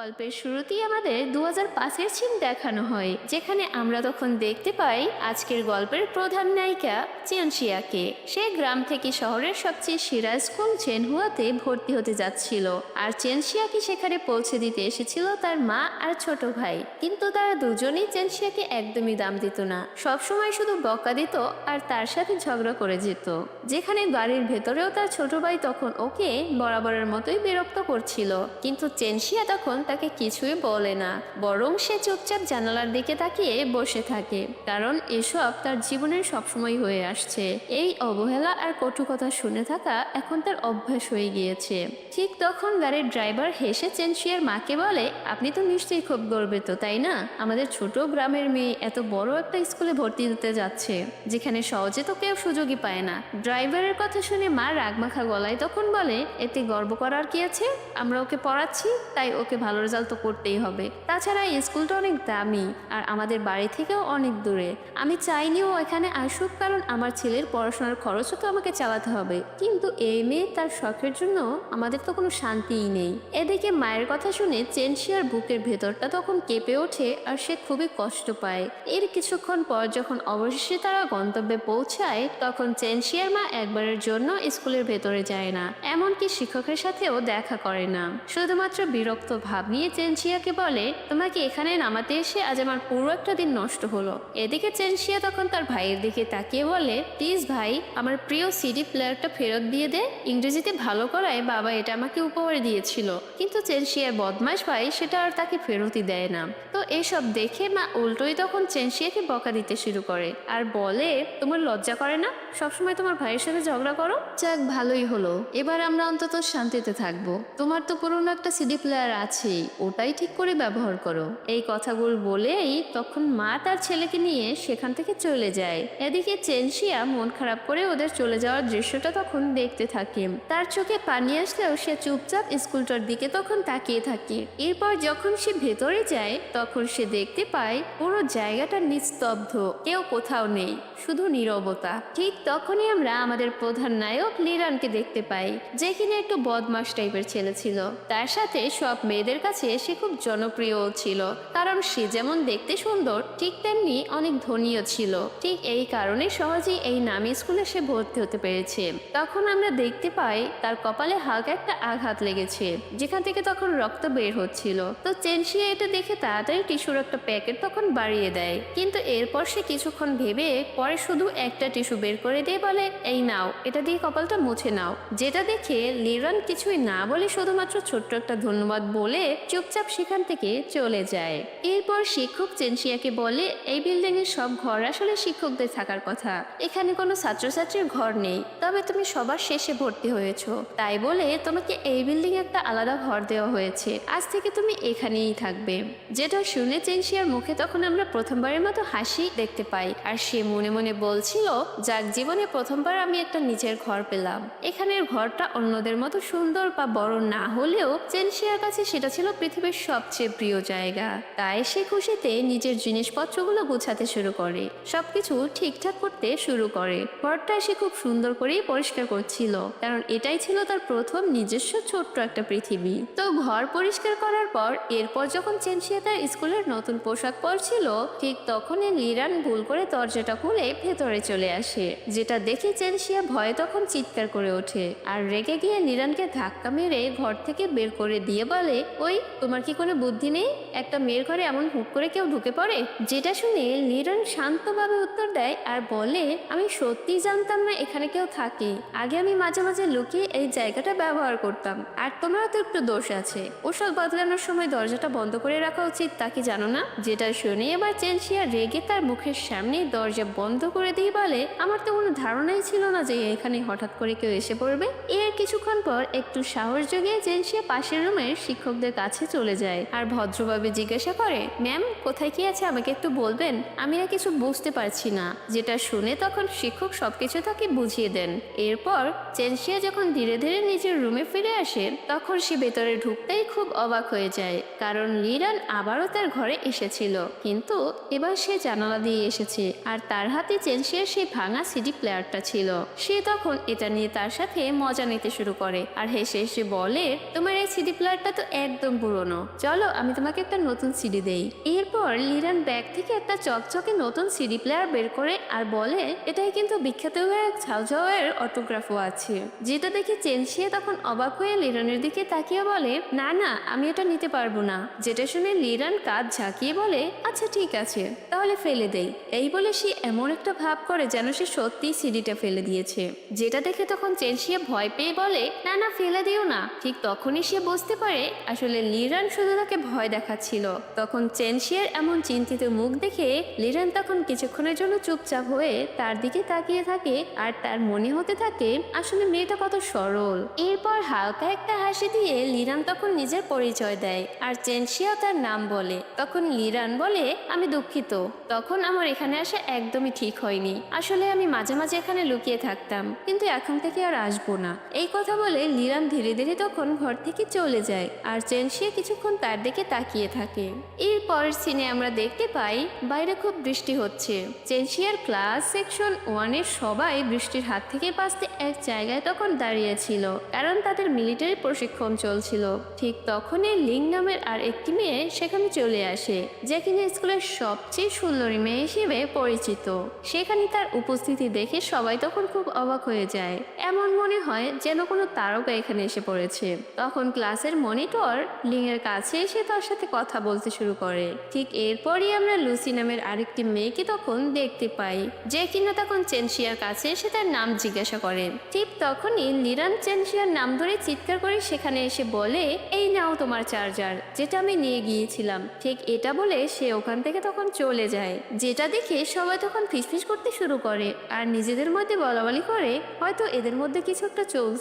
গল্পের শুরুতেই আমাদের দু হাজার পাঁচের সিন দেখানো হয়, যেখানে আমরা তখন দেখতে পাই আজকের গল্পের প্রধান নায়িকা চেনশিয়াকে সে গ্রাম থেকে শহরের সবচেয়ে সেরা স্কুল চেনহুয়াতে ভর্তি হতে যাচ্ছিল, আর চেনশিয়াকে সেখানে পৌঁছে দিতে এসেছিল তার মা আর ছোট ভাই। কিন্তু তারা দুজনেই চেনশিয়াকে একদমই দাম দিত না, সবসময় শুধু বকা দিত আর তার সাথে ঝগড়া করে যেত। যেখানে বাড়ির ভেতরেও তার ছোট ভাই তখন ওকে বরাবরের মতোই বিরক্ত করছিল, কিন্তু চেনশিয়া তখন তাকে কিছুই বলে না, বরং সে চুপচাপ জানালার দিকে তাকিয়ে বসে থাকে। কারণ এসব তার জীবনের সবসময় হয়ে আসছে। এই অবহেলা আর কটু কথা শুনে থাকা এখন তার অভ্যাস হয়ে গিয়েছে। ঠিক তখন গাড়ির ড্রাইভার হেসে চেনশিয়ার মাকে বলে, আপনি তো নিশ্চয়ই খুব গর্বিত, তাই না? আমাদের ছোট গ্রামের মেয়ে এত বড় একটা স্কুলে ভর্তি দিতে যাচ্ছে, যেখানে সহজে তো কেউ সুযোগই পায় না। ড্রাইভারের কথা শুনে মা রাগমাখা গলায় তখন বলে, এতে গর্ব করার কি আছে? আমরা ওকে পড়াচ্ছি, তাই ওকে ভালো রেজাল্ট তো করতেই হবে। তাছাড়া এই স্কুলটা অনেক দামি আর আমাদের বাড়ি থেকেও অনেক দূরে। আমি চাইনিও এখানে আসুক কারণ আমার ছেলের পড়াশোনার খরচও তো আমাকে চালাতে হবে। কিন্তু এই মেয়ে তার শখের জন্য আমাদের তো কোনো শান্তিই নেই। এদিকে মায়ের কথা শুনে চেনশিয়ার বুকের ভেতরটা তখন কেঁপে ওঠে আর সে খুবই কষ্ট পায়। এর কিছুক্ষণ পর যখন অবশেষে তারা গন্তব্যে পৌঁছায়, তখন চেনশিয়ার মা একবারের জন্য স্কুলের ভেতরে যায় না। এমনকি শিক্ষকের সাথেও দেখা করে না। শুধুমাত্র বিরক্ত ভাব। নিয়ে চেনশিয়াকে বলে, তোমাকে এখানে নামাতে এসে আজ আমার পুরো একটা দিন নষ্ট হলো। এদিকে চেনশিয়া তখন তার ভাইয়ের দিকে তাকিয়ে বলে, প্লিজ ভাই, আমার প্রিয় সিডি প্লেয়ারটা ফেরত দিয়ে দে। ইংরেজিতে ভালো করায় বাবা এটা আমাকে উপহার দিয়েছিল। কিন্তু চেনশিয়ার বদমাস ভাই সেটা আর তাকে ফেরতই দেয় না। তো এসব দেখে মা উল্টোই তখন চেনশিয়াকে বকা দিতে শুরু করে আর বলে, তোমার লজ্জা করে না? সবসময় তোমার ভাইয়ের সাথে ঝগড়া করো? যাক, ভালোই হলো। এবার আমরা অন্তত শান্তিতে থাকব। তোমার তো পুরনো একটা সিডি প্লেয়ার আছেই ওটাই ঠিক করে ব্যবহার করো। এই কথাগুলো বলেই তখন মা তার ছেলেকে নিয়ে সেখান থেকে চলে যায়। এদিকে চেনশিয়া মন খারাপ করে ওদের চলে যাওয়ার দৃশ্যটা তখন দেখতে থাকে। তার চোখে পানি আসলেও সে চুপচাপ স্কুলটার দিকে তখন তাকিয়ে থাকে। এরপর যখন সে ভেতরে যায়, তখন সে দেখতে পায় পুরো জায়গাটা নিস্তব্ধ, কেউ কোথাও নেই, শুধু নীরবতা। ঠিক তখনই আমরা আমাদের প্রধান নায়ক লিরানকে দেখতে পাই, যে কিনা একটু বদমাস টাইপের ছেলে ছিল। তার সাথে সব মেয়েদের কাছে সে খুব জনপ্রিয় ছিল, কারণ সে যেমন দেখতে সুন্দর, ঠিক তেমনি অনেক ধনীও ছিল। ঠিক এই কারণে সহজেই এই নামি স্কুলে সে ভর্তি হতে পেরেছে। তখন আমরা দেখতে পাই, তার কপালে হালকা একটা আঘাত লেগেছে, যেখান থেকে তখন রক্ত বের হচ্ছিল। তো চেনশিয়া এটা দেখে তাড়াতাড়ি টিস্যুর একটা প্যাকেট তখন বাড়িয়ে দেয়। কিন্তু এরপর সে কিছুক্ষণ ভেবে, পরে শুধু একটা টিস্যু বের করে দিয়ে বলে, এই নাও, এটা দিয়ে কপালটা মুছে নাও। যেটা দেখে লিরান কিছুই না বলে শুধুমাত্র ছোট্ট একটা ধন্যবাদ বলে চুপচাপ সেখান থেকে চলে যায়। এরপর শিক্ষক চেনশিয়াকে বলে, এই বিল্ডিং এর সব ঘর আসলে শিক্ষকদের থাকার কথা। এখানে কোনো ছাত্রছাত্রীর ঘর নেই। তবে তুমি সবার শেষে ভর্তি হয়েছো। তাই বলে তোমাকে এই বিল্ডিং একটা আলাদা ঘর দেওয়া হয়েছে। আজ থেকে তুমি এখানেই থাকবে। যেটা শুনে চেনশিয়ার মুখে তখন আমরা প্রথমবারের মতো হাসি দেখতে পাই। আর সে মনে মনে বলছিল, যাক, জীবনে প্রথমবার আমি একটা নিজের ঘর পেলাম। এখানের ঘরটা অন্যদের মতো সুন্দর বা বড় না হলেও চেনশিয়ার কাছে সেটা ছিল পৃথিবীর সবচেয়ে প্রিয় জায়গা। তাই সে খুশিতে নিজের জিনিসপত্রগুলো গুছাতে শুরু করে। সবকিছু ঠিকঠাক করতে শুরু করে। ঘরটা সে খুব সুন্দর করেই পরিষ্কার করছিল, কারণ এটাই ছিল তার প্রথম নিজস্ব ছোট্ট একটা পৃথিবী। তো ঘর পরিষ্কার করার পর, এরপর যখন চেনশিয়া তার স্কুলের নতুন পোশাক পরছিল, ঠিক তখনই লিরান ভুল করে দরজাটা খুলে ভেতরে চলে আসে, যেটা দেখে চেনশিয়া ভয়ে তখন চিৎকার করে ওঠে। আর রেগে গিয়ে লিরানকে ধাক্কা মেরে ঘর থেকে বের করে দিয়ে বলে ওই, তোমার কি কোনো বুদ্ধি নেই? একটা মেয়ের ঘরে এমন হুট করে কেউ ঢুকে পড়ে? যেটা শুনে লিরান শান্তভাবে উত্তর দেয় আর বলে, আমি সত্যি জানতাম না এখানে কেউ থাকে। আগে আমি মাঝে মাঝে লুকিয়ে এই জায়গাটা ব্যবহার করতাম। আর তোমারও তো একটু দোষ আছে। ওসব বদলানোর সময় দরজাটা বন্ধ করে রাখা উচিত, তা কি জানো না? যেটা শুনে এবার চেনশিয়া রেগে তার মুখের সামনে দরজা বন্ধ করে দিয়ে বলে, আমার তো কোনো ধারণাই ছিল না যে এখানে হঠাৎ করে কেউ এসে পড়বে। এর কিছুক্ষণ পর একটু সাহস জগিয়ে চেনশিয়া পাশের রুমের শিক্ষকদের কাছে চলে যায়। আর ভদ্রভাবে জিজ্ঞাসা করে, ম্যাম, কোথায় কি আছে? আমাকে একটু বলবেন? আমি আর কিছু বুঝতে পারছি না। যেটা শুনে তখন শিক্ষক সবকিছু তাকে বুঝিয়ে দেন। এরপর চেনশিয়া যখন ধীরে ধীরে নিজের রুমে ফিরে আসে, তখন সে ভেতরে ঢুকতেই খুব অবাক হয়ে যায়। কারণ লিরান আবারও তার ঘরে এসেছিল। কিন্তু এবার সে জানালা দিয়ে এসেছে আর তার হাতে চেনশিয়ার সেই ভাঙা সিডি প্লেয়ারটা ছিল। সে তখন এটা নিয়ে তার সাথে মজা নিতে শুরু করে। আর হেসে হেসে বলে, তোমার এই সিডি প্লেয়ারটা তো একদম পুরনো। চলো, আমি তোমাকে একটা নতুন সিডি দেই। এরপর লিরান ব্যাগ থেকে একটা চকচকে নতুন সিডি প্লেয়ার বের করে আর বলে, এটাই কিন্তু বিখ্যাত হয়ে ঝাউঝাওয়ের অটোগ্রাফও আছে। যেটা দেখে চেনসিয়ে তখন অবাক হয়ে লিরানের দিকে তাকিয়ে বলে, না না, আমি এটা নিতে পারব না। যেটা শুনে লিরান কাজ ঝাঁকিয়ে বলে আচ্ছা ঠিক আছে, তাহলে ফেলে দেই। এই বলে সে এমন একটা ভাব করে যেন সে সত্যি সিডিটা ফেলে দিয়েছে। যেটা দেখে তখন চেনসিয়া ভয় পেয়ে বলে, না না, ফেলে দিও না। ঠিক তখনই সে বুঝতে পারে আসলে লিরান শুধু তাকে ভয় দেখাচ্ছিল। তখন চেনশিয়ার এমন চিন্তিত মুখ দেখে লিরান তখন কিছুক্ষণের জন্য চুপচাপ হয়ে তার দিকে তাকিয়ে থাকে আর তার মনে হতে থাকে, আসলে মেয়েটা কত সরল। এরপর হালকা একটা হাসি দিয়ে লিরান তখন নিজের পরিচয় দেয় আর চেনশিয়া তার নাম বলে। তখন লিরান বলে, আমি দুঃখিত। তখন আমার এখানে আসা একদমই ঠিক হয়নি। আসলে আমি মাঝে মাঝে এখানে লুকিয়ে থাকতাম। কিন্তু এখন থেকে আর আসব না। এই কথা বলে লিরান ধীরে ধীরে তখন ঘর থেকে চলে যায় আর চেনসিয়া কিছুক্ষণ তার দিকে তাকিয়ে থাকে। এরপরের সিনে আমরা দেখতে পাই, বাইরে খুব বৃষ্টি হচ্ছে। চেনসিয়ার ক্লাস সেকশন ওয়ানের সবাই বৃষ্টির হাত থেকে বাঁচতে এক জায়গায় তখন দাঁড়িয়েছিল কারণ তাদের মিলিটারি প্রশিক্ষণ চলছিল। ঠিক তখনই লিং নামের আর একটি মেয়ে সেখানে চলে আসে যে কিনা স্কুলের সবচেয়ে সুন্দরী মেয়ে হিসেবে পরিচিত। সেখানে তার উপস্থিতি দেখে সবাই তখন খুব অবাক হয়ে যায়। এমন মনে হয় যেন কোনো তারকা এখানে এসে পড়েছে। তখন ক্লাসের মনিটর লিং এর কাছে এসে তার সাথে কথা বলতে শুরু করে। ঠিক এরপরই আমরা লুসি নামের আরেকটি মেয়েকে তখন দেখতে পাই, যে কিনা তখন চেনসিয়ার কাছে এসে তার নাম জিজ্ঞাসা করে। ঠিক তখনই লিরান চেনসিয়ার নাম ধরে চিৎকার করে সেখানে এসে বলে, এই নাও তোমার চার্জার, যেটা আমি নিয়ে গিয়েছিলাম। ঠিক এটা বলে সে ওখান থেকে তখন চলে যায়। যেটা দেখে সবাই তখন ফিসফিস করতে শুরু করে, আর নিজেদের মধ্যে বলাবলি করে, হয়তো এদের মধ্যে কিছু একটা চলছে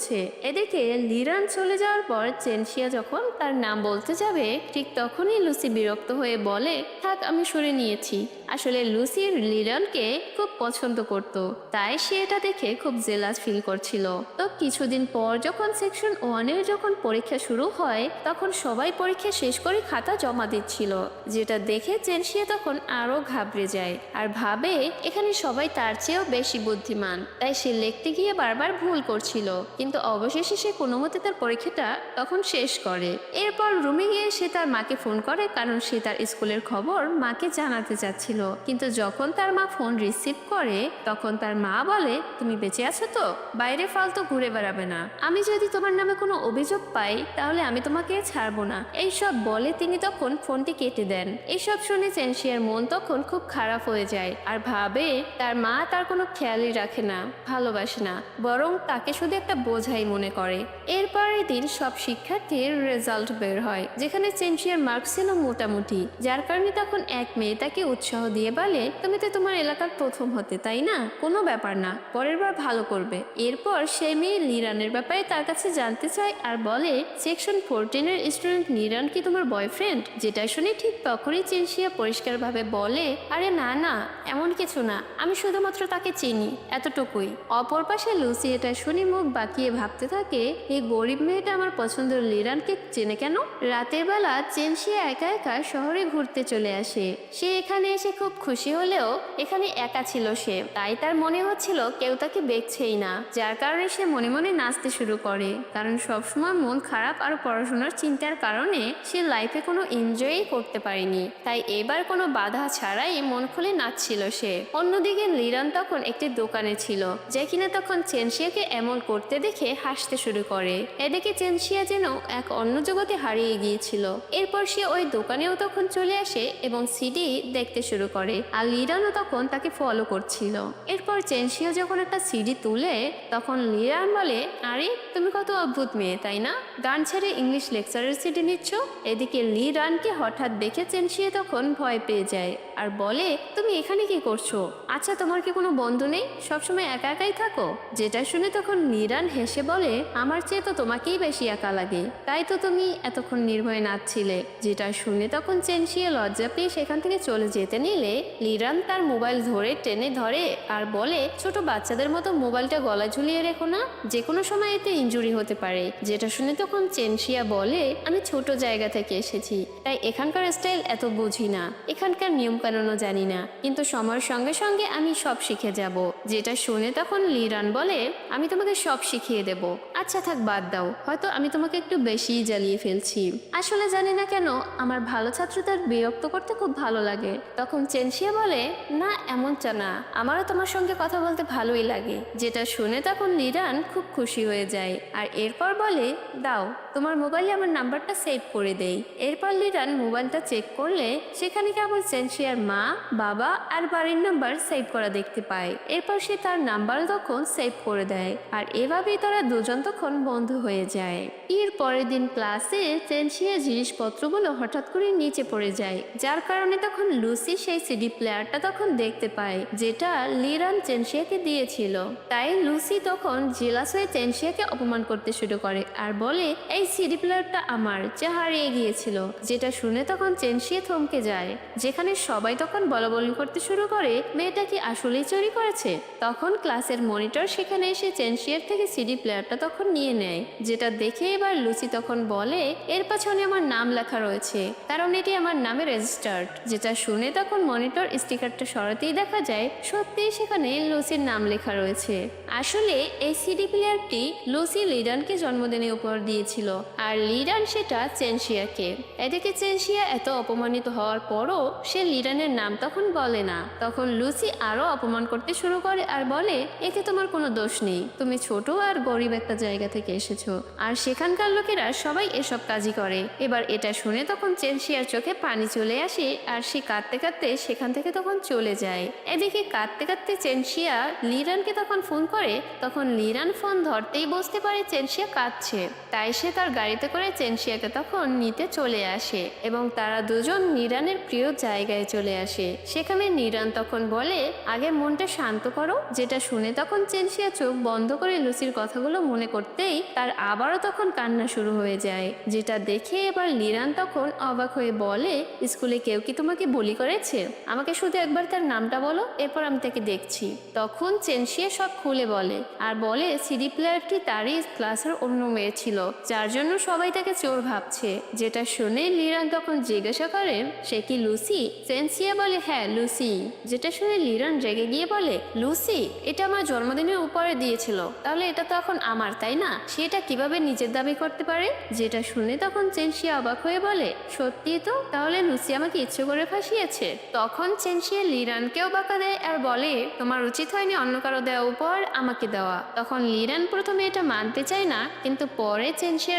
এদিকে লিরান চলে যাওয়ার পর চেনশিয়া যখন তার নাম বলতে যাবে, ঠিক তখনই লুসি বিরক্ত হয়ে বলে, থাক, আমি সরে নিয়েছি। আসলে লুসি লিরানকে খুব পছন্দ করত, তাই সে এটা দেখে খুব জেলাস ফিল করছিল। তো কিছুদিন পর যখন সেকশন ওয়ানের যখন পরীক্ষা শুরু হয়, তখন সবাই পরীক্ষা শেষ করে খাতা জমা দিচ্ছিল, যেটা দেখে চেনসিয়া তখন আরও ঘাবড়ে যায় আর ভাবে এখানে সবাই তার চেয়েও বেশি বুদ্ধিমান, তাই সে লিখতে গিয়ে বারবার ভুল করছিল। কিন্তু অবশেষে সে কোনো মতে তার পরীক্ষাটা তখন শেষ করে। এরপর রুমে গিয়ে সে তার মাকে ফোন করে কারণ সে তার স্কুলের খবর মাকে জানাতে চাচ্ছিল। কিন্তু যখন তার মা ফোন রিসিভ করে, তখন তার মা বলে, তুমি বেঁচে আছো তো? বাইরে ফালতু ঘুরে বেড়াবে না। আমি যদি তোমার নামে কোনো অভিযোগ পাই, তাহলে আমি তোমাকে ছাড়বো না। এইসব বলে তিনি তখন ফোনটি কেটে দেন। এইসব শুনে চেনশিয়ার মন তখন খুব খারাপ হয়ে যায় আর ভাবে তার মা তার কোনো খেয়ালই রাখে না, ভালোবাসে না, বরং তাকে শুধু একটা বোঝাই মনে করে। এরপরের দিন সব শিক্ষার্থীর রেজাল্ট বের হয়, যেখানে চেনসিয়ার মার্কস ছিল মোটামুটি, যার কারণে তখন এক মেয়ে তাকে উৎসাহ দিয়ে বলে, তুমি তো তোমার এলাকার প্রথম হতে, তাই না? কোনো ব্যাপার না, পরের বার ভালো করবে। এরপর সেই মেয়ে নিরানের ব্যাপারে তার কাছে জানতে চায় আর বলে সেকশন ফোরটিনের স্টুডেন্ট নিরান কি তোমার বয়ফ্রেন্ড যেটা শুনে ঠিক তখনই চেনসিয়া পরিষ্কারভাবে বলে, আরে না না, এমন কিছু না, আমি শুধুমাত্র তাকে চিনি, এতটুকুই। অপর পাশে লুসি এটা শুনে মুখ বাঁকিয়ে ভাবতে থাকে এই গরিব মেয়েটা আমার পছন্দের লিরানকে চেনে কেন? রাতের বেলা চেনসিয়া একা একা শহরে ঘুরতে চলে আসে। সে এখানে এসে খুব খুশি হলেও এখানে একা ছিল সে। তাই তার মনে হচ্ছিল কেউ তাকে দেখছেই না, যার কারণে সে মনে মনে নাচতে শুরু করে। কারণ সবসময় মন খারাপ আর পড়াশোনার চিন্তার কারণে সে লাইফে কোনো এনজয়ই করতে পারেনি। তাই এবার কোনো বাধা ছাড়াই মন খুলে নাচছিল সে। অন্যদিকে লিরান তখন একটি দোকানে ছিল, যে কিনা তখন চেনশিয়াকে এমন করতে দেখে হাসতে শুরু করে। এদিকে চেনশিয়া যেন এক অন্য জগতে হারিয়ে গিয়েছিল। এরপর সে ওই দোকানেও তখন চলে আসে এবং সিডি দেখতে শুরু করে আর লিরানও তখন তাকে ফলো করছিল। এরপর চেনসিয়া যখন একটা সিডি তুলে, তখন লিরান বলে, আরে, তুমি কত অদ্ভুত মেয়ে, তাই না? গান ছেড়ে ইংলিশ লেকচারের সিডি নিচ্ছ? এদিকে লি রানকে হঠাৎ দেখে চেনসিয়ে তখন ভয় পেয়ে যায় আর বলে, তুমি এখানে কি করছ? আচ্ছা তোমার কি কোনো বন্ধু নেই? সবসময় একা একাই থাকো? যেটা শুনে তখন লিরান হেসে বলে, আমার চেয়ে তো তোমাকেই বেশি একা লাগে। তাই তো তুমি এতক্ষণ নির্ভয়ে নাচছিলে। যেটা শুনে তখন চেনসিয়ে লজ্জা পেয়ে সেখান থেকে চলে যেতে নিলে লিরান তার মোবাইল ধরে, টেনে ধরে আর বলে, ছোট বাচ্চাদের মতো মোবাইলটা গলা ঝুলিয়ে রেখো না। যে কোনো সময় এতে ইনজুরি হতে পারে যেটা শুনে তখন চেনশিয়া বলে, আমি ছোট জায়গা থেকে এসেছি, তাই এখানকার স্টাইল এত বুঝি না। এখানকার নিয়ম কানুনও জানি না। কিন্তু সময়ের সঙ্গে সঙ্গে আমি সব শিখে যাব যেটা শুনে তখন লিরান বলে, আমি তোমাকে সব শিখিয়ে দেব। আচ্ছা থাক, বাদ দাও। হয়তো আমি তোমাকে একটু বেশিই জ্বালিয়ে ফেলছি। আসলে জানি না কেন, আমার ভালো ছাত্রদের বিরক্ত করতে খুব ভালো লাগে। তখন চেনসিয়া বলে, না, এমনটা না। আমারও তোমার সঙ্গে কথা বলতে ভালোই লাগে। যেটা শুনে তখন নিরান খুব খুশি হয়ে যায়। আর এরপর বলে, দাও। তোমার মোবাইলে আমার নাম্বারটা সেভ করে দেই। এরপর লিরান মোবাইলটা চেক করলে সেখানে কেবল চেনসিয়ার মা, বাবা আর বাড়ির নাম্বার সেভ করা দেখতে পায়। এরপর সে তার নাম্বার তখন সেভ করে দেয় আর এভাবেই তারা দুজন তখন বন্ধ হয়ে যায়। এর পরের দিন ক্লাসে চেনসিয়া জিনিসপত্রগুলো হঠাৎ করে নিচে পড়ে যায়, যার কারণে তখন লুসি সেই সিডি প্লেয়ারটা তখন দেখতে পায়, যেটা লিরান চেনসিয়াকে দিয়েছিল। তাই লুসি তখন জেলাস হয়ে চেনসিয়াকে অপমান করতে শুরু করে আর বলে, এই সিডি প্লেয়ারটা আমার যা হারিয়ে গিয়েছিল যেটা শুনে তখন চেনসিয়া থমকে যায়। যেখানে সবাই তখন বলাবলি করতে শুরু করে, মেয়েটা কি আসলেই চুরি করেছে? তখন ক্লাসের মনিটর সেখানে এসে চেনসিয়ার থেকে সিডি প্লেয়ারটা তখন নিয়ে নেয়, যেটা দেখে এবার লুচি তখন বলে, এর পাছনে আমার নাম লেখা রয়েছে। কারণ এটি আমার নামে রেজিস্টার্ড যেটা শুনে তখন মনিটর স্টিকারটা সরাতেই দেখা যায়, সত্যিই সেখানে লুসির নাম লেখা রয়েছে। আসলে এই সিডি প্লেয়ারটি লুসি লিডানকে জন্মদিনে উপহার দিয়েছিল। আর লিডান সেটা চেনসিয়াকে। এদিকে চেনসিয়া এত অপমানিত হওয়ার পরও সে লিডানের নাম তখন বলে না। তখন লুসি আরও অপমান করতে শুরু করে আর বলে, এতে তোমার কোনো দোষ নেই। তুমি ছোট আর গরিব একটা জায়গা থেকে এসেছ। আর সেখানকার লোকেরা সবাই এসব কাজই করে। এবার এটা শুনে তখন চেনসিয়ার চোখে পানি চলে আসে আর সে কাঁদতে কাঁদতে সেখান থেকে তখন চলে যায়। এদিকে কাঁদতে কাঁদতে চেনসিয়া লিরানকে তখন ফোন করে। তখন লিরান ফোন ধরতেই বুঝতে পারে চেনসিয়া কাঁদছে। তাই সে তার গাড়িতে করে চেনশিয়াকে তখন নিতে চলে আসে এবং তারা দুজন নিরানের প্রিয় জায়গায় চলে আসে। সেখানে নিরান তখন বলে, আগে মনটা শান্ত করো। যেটা শুনে তখন চেনশিয়া চোখ বন্ধ করে লুসির কথাগুলো মনে করতেই তার আবারও তখন কান্না শুরু হয়ে যায়। যেটা দেখে এবার লিরান তখন অবাক হয়ে বলে, স্কুলে কেউ কি তোমাকে বলি করেছে? আমাকে শুধু একবার তার নামটা বলো, এরপর আমি তাকে দেখছি। তখন চেনশিয়া সব খুলে বলে। আর বলে, সিডি প্লেয়ারটি তারই ক্লাসের অন্য মেয়ে ছিল, যার জন্য সবাই তাকে চোর ভাবছে। যেটা শুনে লিরান তখন জিজ্ঞাসা করে, সে কি লুসি? সেন্সিয়া বলে হ্যাঁ লুসি। যেটা শুনে লিরান রেগে গিয়ে বলে, লুসি, এটা আমার জন্মদিনের উপরে দিয়েছিল। তাহলে এটা তো এখন আমার, তাই না? সেটা কীভাবে নিজের দাবি করতে পারে? যেটা শুনে তখন চেনসিয়া অবাক হয়ে বলে সত্যি তো? তাহলে লুসি আমাকে ইচ্ছে করে ফাঁসিয়েছে। তখন চেনসিয়া লিরানকেও বাঁকা দেয় আর বলে, তোমার উচিত হয়নি অন্য কারও দেওয়া উপহার আমাকে দেওয়া। তখন লিরান প্রথমে এটা মানতে চায় না, কিন্তু পরে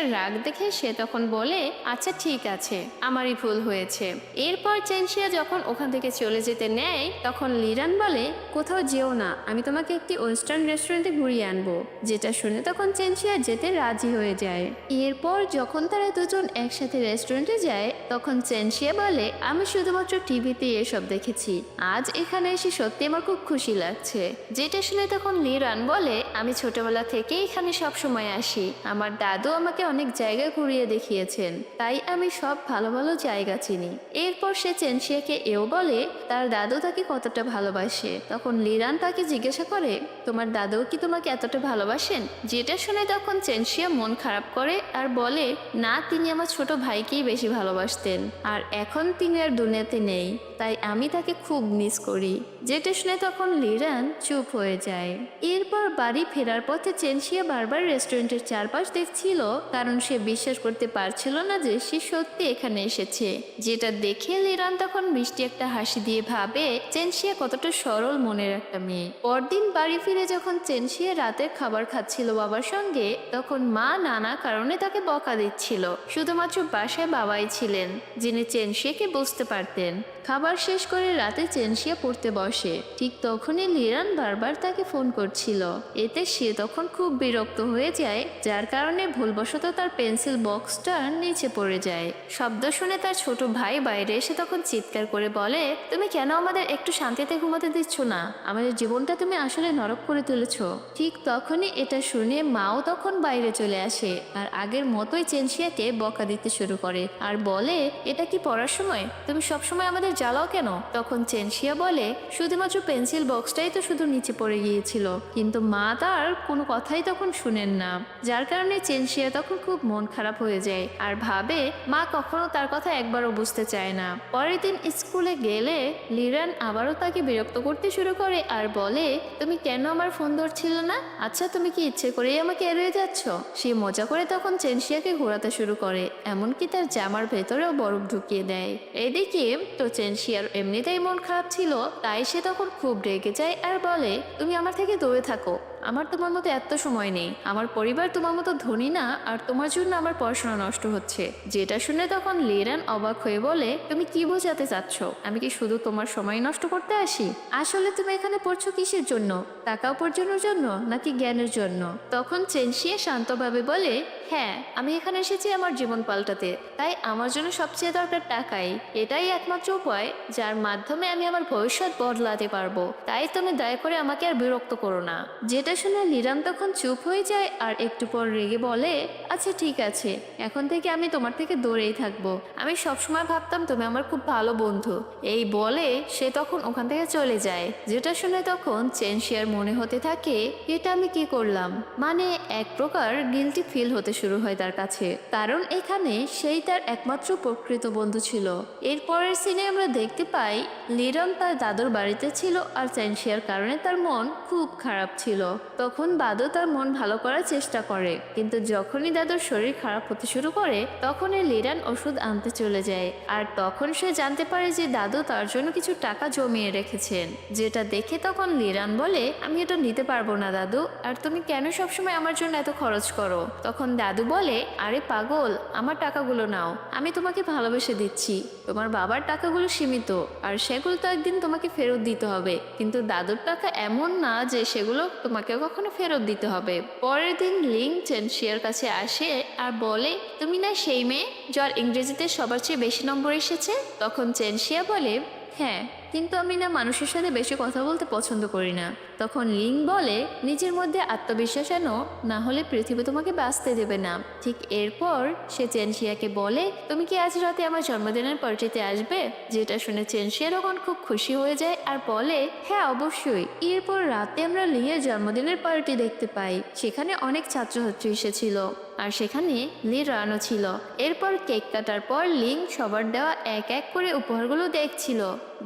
চেনসিয়ার রাগ দেখে সে তখন বলে আচ্ছা ঠিক আছে, আমারই ভুল হয়েছে। এরপর চেনশিয়া যখন ওখান থেকে চলে যেতে নেয়, তখন লিরান বলে, কোথাও যেও না, আমি তোমাকে একটি ওয়েস্টার্ন রেস্টুরেন্টে ঘুরিয়ে আনব। যেটা শুনে তখন চেনশিয়া যেতে রাজি হয়ে যায়। এরপর যখন তারা দুজন একসাথে রেস্টুরেন্টে যায়, তখন চেনশিয়া বলে, আমি শুধুমাত্র টিভিতে এসব দেখেছি। আজ এখানে এসে সত্যি আমার খুব খুশি লাগছে। যেটা শুনে তখন লিরান বলে আমি ছোটবেলা থেকে এখানে সব সময় আসি। আমার দাদু আমাকে অনেক জায়গায় ঘুরিয়ে দেখিয়েছেন। তাই আমি সব ভালো ভালো জায়গা চিনি। এরপর সে চেনশিয়াকে এও বলে, তার দাদু তাকে কতটা ভালোবাসে? তখন লিরান তাকে জিজ্ঞাসা করে, তোমার দাদু কি তোমাকে এতটা ভালোবাসেন? যেটা শুনে তখন চেনশিয়া মন খারাপ করে আর বলে, না, তিনি আমার ছোট ভাইকেই বেশি ভালোবাসতেন। আর এখন তিনি আর দুনিয়াতে নেই। তাই আমি তাকে খুব মিস করি। যেটা শুনে তখন লিরান চুপ হয়ে যায়। এরপর বাড়ি ফেরার পথে চেনশিয়া বারবার রেস্টুরেন্টের চারপাশ দেখছিল, কারণ সে বিশ্বাস করতে পারছিল না যে সে সত্যি এখানে এসেছে। যেটা দেখে লিরান তখন মিষ্টি একটা হাসি দিয়ে ভাবে, চেনশিয়া কতটা সরল মনের একটা মেয়ে। পরদিন বাড়ি ফিরে যখন চেনসিয়া রাতের খাবার খাচ্ছিল বাবার সঙ্গে, তখন মা নানা কারণে তাকে বকা দিচ্ছিল। শুধুমাত্র বাসায় বাবাই ছিলেন, যিনি চেনসিয়াকে বুঝতে পারতেন। খাবার শেষ করে রাতে চেনশিয়া পড়তে বসে। ঠিক তখনই লিরান বারবার তাকে ফোন করছিল। এতে সে তখন খুব বিরক্ত হয়ে যায়, যার কারণে ভুলবশত তার পেন্সিল বক্সটা নিচে পড়ে যায়। শব্দ শুনে তার ছোট ভাই বাইরে এসে তখন চিৎকার করে বলে, তুমি কেন আমাদের একটু শান্তিতে ঘুমাতে দিচ্ছ না? আমাদের জীবনটা তুমি আসলে নরক করে তুলেছ। ঠিক তখনই এটা শুনে মাও তখন বাইরে চলে আসে আর আগের মতোই চেনশিয়াকে বকা দিতে শুরু করে। আর বলে, এটা কি পড়ার সময়? তুমি সবসময় আমাদের জ্বালাও কেন? তখন চেনসিয়া বলে, শুধুমাত্র পেন্সিল বক্সটাই তো শুধু নিচে পড়ে গিয়েছিল। কিন্তু মা তার কোনো কথাই তখন শুনেন না। যার কারণে চেনশিয়া তখন খুব মন খারাপ হয়ে যায় আর ভাবে, মা কখনো তার কথা একবারও বুঝতে চায় না। পরের দিন স্কুলে গেলে লিরান আবারও তাকে বিরক্ত করতে শুরু করে আর বলে, তুমি কেন আমার ফোন ধরছিল না? আচ্ছা তুমি কি ইচ্ছে করেই আমাকে এড়িয়ে যাচ্ছ? সে মজা করে তখন চেনশিয়াকে ঘোরাতে শুরু করে, এমনকি তার জামার ভেতরেও বরফ ঢুকিয়ে দেয়। এদিকে তো চেনশিয়ার এমনিতেই মন খারাপ ছিল, তাই সে তখন খুব রেগে যায় আর বলে, তুমি আমার থেকে দূরে থাকো। আমার তোমার মতো এত সময় নেই। আমার পরিবার তোমার মতো ধনী না, আর তোমার জন্য আমার পড়াশোনা নষ্ট হচ্ছে। যেটা শুনে তখন লিরান অবাক হয়ে বলে, তুমি কি বোঝাতে চাচ্ছ? আমি কি শুধু তোমার সময় নষ্ট করতে আসি? আসলে তুমি এখানে পড়ছো কিসের জন্য? টাকা উপার্জনের জন্য নাকি জ্ঞানের জন্য? তখন চেনশিয়ে শান্তভাবে বলে হ্যাঁ আমি এখানে এসেছি আমার জীবন পাল্টাতে। তাই আমার জন্য সবচেয়ে দরকার টাকাই। এটাই একমাত্র উপায় যার মাধ্যমে আমি আমার ভবিষ্যৎ বদলাতে পারব। তাই তুমি দয়া করে আমাকে আর বিরক্ত করো না। যেটা শুনে লিরাম তখন চুপ হয়ে যায় আর একটু পর রেগে বলে আচ্ছা ঠিক আছে। এখন থেকে আমি তোমার থেকে দূরেই থাকব। আমি সবসময় ভাবতাম তুমি আমার খুব ভালো বন্ধু। এই বলে সে তখন ওখান থেকে চলে যায়। যেটা শুনে তখন চেনশিয়ার মনে হতে থাকে, এটা আমি কি করলাম? মানে এক প্রকার গিলটি ফিল হতে শুরু হয় তার কাছে। কারণ এখানে সেই তার একমাত্র প্রকৃত বন্ধু ছিল। এরপরের সিনে আমরা দেখতে পাই, লিরন তার দাদুর বাড়িতে ছিল আর চেনশিয়ার কারণে তার মন খুব খারাপ ছিল। তখন বাদু তার মন ভালো করার চেষ্টা করে, কিন্তু যখনই দাদুর শরীর খারাপ হতে শুরু করে, তখনই লিরান ওষুধ আনতে চলে যায়। আর তখন সে জানতে পারে যে দাদু তার জন্য কিছু টাকা জমিয়ে রেখেছেন। যেটা দেখে তখন লিরান বলে, আমি এটা নিতে পারব না দাদু, আর তুমি কেন সবসময় আমার জন্য এত খরচ করো? তখন দাদু বলে, আরে পাগল, আমার টাকাগুলো নাও। আমি তোমাকে ভালোবেসে দিচ্ছি। তোমার বাবার টাকাগুলো সীমিত, আর সেগুলো তো একদিন তোমাকে ফেরত দিতে হবে। কিন্তু দাদুর টাকা এমন না যে সেগুলো তোমাকে কখনো ফেরত দিতে হবে। পরের দিন লিং চেনশিয়ার কাছে আসে আর বলে, তুমি না সেই মেয়ে যার ইংরেজিতে সবার চেয়ে বেশি নম্বর এসেছে? তখন চেনশিয়া বলে হ্যাঁ। কিন্তু আমি না মানুষের সাথে বেশি কথা বলতে পছন্দ করি না। তখন লিং বলে, নিজের মধ্যে আত্মবিশ্বাস আনো, না হলে পৃথিবী তোমাকে বাঁচতে দেবে না। ঠিক এরপর সে চেনশিয়াকে বলে, তুমি কি আজ রাতে আমার জন্মদিনের পার্টিতে আসবে? যেটা শুনে চেনশিয়া তখন খুব খুশি হয়ে যায় আর বলে হ্যাঁ অবশ্যই। এরপর রাতে আমরা লিংয়ের জন্মদিনের পার্টি দেখতে পাই। সেখানে অনেক ছাত্রছাত্রী এসেছিল আর সেখানে লি রানো ছিল। এরপর কেক কাটার পর লিং সবার দেওয়া এক এক করে উপহারগুলো দেখছিল।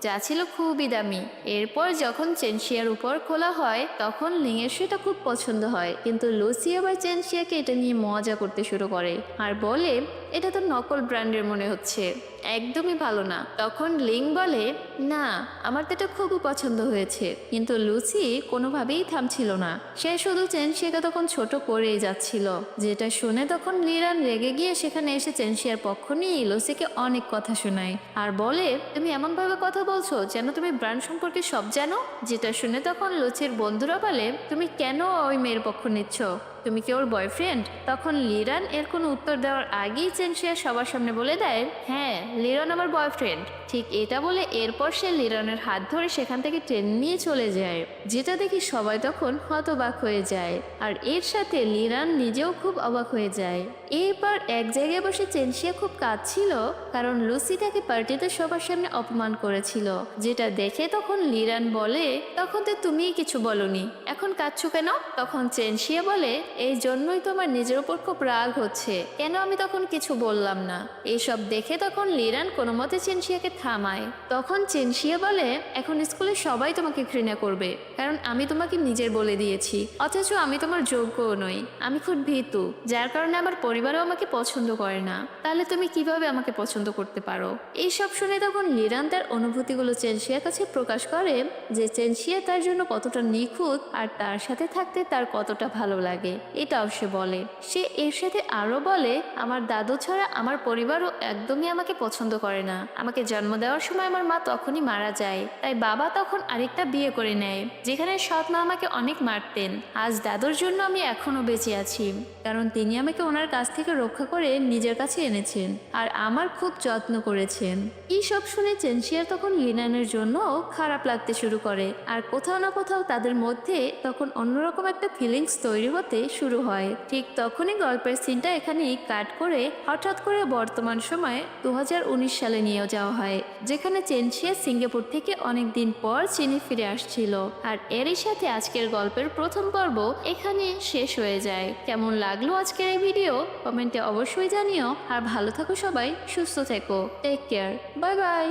যা ছিল খুবই দামি। এরপর যখন চেনশিয়ার উপর খোলা হয়, তখন লিংয়ের সেটা খুব পছন্দ হয়। কিন্তু লুসি আবার চেনশিয়াকে এটা নিয়ে মজা করতে শুরু করে। আর বলে এটা তো নকল ব্র্যান্ডের মনে হচ্ছে। একদমই ভালো না। তখন লিং বলে, না, আমার তো এটা খুবই পছন্দ হয়েছে। কিন্তু লুসি কোনোভাবেই থামছিল না। সে শুধু চেনশিয়াকে তখন ছোট করেই যাচ্ছিল। যেটা শুনে তখন লিরান রেগে গিয়ে সেখানে এসে চেনশিয়ার পক্ষ নিয়ে লুসিকে অনেক কথা শোনায়। আর বলে, তুমি এমনভাবে কথা বলছো যেন তুমি ব্র্যান্ড সম্পর্কে সব জানো? যেটা শুনে তখন লুচির বন্ধুরা বলে, তুমি কেন ওই মেয়ের পক্ষ নিচ্ছ? তুমি কি ওর বয়ফ্রেন্ড তখন লিরান এর কোনো উত্তর দেওয়ার আগেই চেনশিয়া সবার সামনে বলে দেয় হ্যাঁ লিরান আমার বয়ফ্রেন্ড ঠিক এটা বলে এরপর সে লিরনের হাত ধরে সেখান থেকে ট্রেন নিয়ে চলে যায়, যেটা দেখি সবাই তখন হতবাক হয়ে যায়। আর এর সাথে লিরান নিজেও খুব অবাক হয়ে যায়। এরপর এক জায়গায় বসে চেনশিয়া খুব কাঁদছিল, কারণ লুসি তাকে পার্টিতে সবার সামনে অপমান করেছিল। যেটা দেখে তখন লিরান বলে, তখন তো তুমিই কিছু বলনি, এখন কাঁদছো কেন? তখন চেনশিয়া বলে, এই জন্যই তো আমার নিজের উপর খুব রাগ হচ্ছে, কেন আমি তখন কিছু বললাম না? এইসব দেখে তখন লিরান কোনো মতে চেনশিয়াকে থামায়। তখন চেনশিয়া বলে, এখন স্কুলে সবাই তোমাকে ঘৃণা করবে, কারণ আমি তোমাকে নিজের বলে দিয়েছি। অথচ আমি তোমার যোগ্যও নই। আমি খুব ভীতু, যার কারণে আমার পরিবারও আমাকে পছন্দ করে না। তাহলে তুমি কীভাবে আমাকে পছন্দ করতে পারো? এইসব শুনে তখন লিরান তার অনুভূতিগুলো চেনশিয়ার কাছে প্রকাশ করে যে চেনশিয়া তার জন্য কতটা নিখুঁত আর তার সাথে থাকতে তার কতটা ভালো লাগে। এটাও সে বলে। সে এর সাথে আরও বলে, আমার দাদু ছাড়া আমার পরিবারও একদমই আমাকে পছন্দ করে না। আমাকে জন্ম দেওয়ার সময় আমার মা তখনই মারা যায়। তাই বাবা তখন আরেকটা বিয়ে করে নেয়, যেখানে সৎ মা আমাকে অনেক মারতেন। আজ দাদুর জন্য আমি এখনও বেঁচে আছি। কারণ তিনি আমাকে ওনার কাছ থেকে রক্ষা করে নিজের কাছে এনেছেন আর আমার খুব যত্ন করেছেন। এই সব শুনে চেনশিয়া তখন লিনানের জন্য খারাপ লাগতে শুরু করে আর কোথাও না কোথাও তাদের মধ্যে তখন অন্যরকম একটা ফিলিংস তৈরি হতে শুরু হয়। ঠিক তখনই গল্পের সিনটা এখানেই কাট করে হঠাৎ করে বর্তমান সময়ে দুহাজার উনিশ সালে নিয়ে যাওয়া হয় যেখানে চেনশিয়া সিঙ্গাপুর থেকে অনেক দিন পর চীনে ফিরে আসছিল। আর এরই সাথে আজকের গল্পের প্রথম পর্ব এখানে শেষ হয়ে যায়। কেমন লাগল আজকের এই ভিডিও? কমেন্টে অবশ্যই জানিও। আর ভালো থাকো সবাই, সুস্থ থেকো। Take care bye bye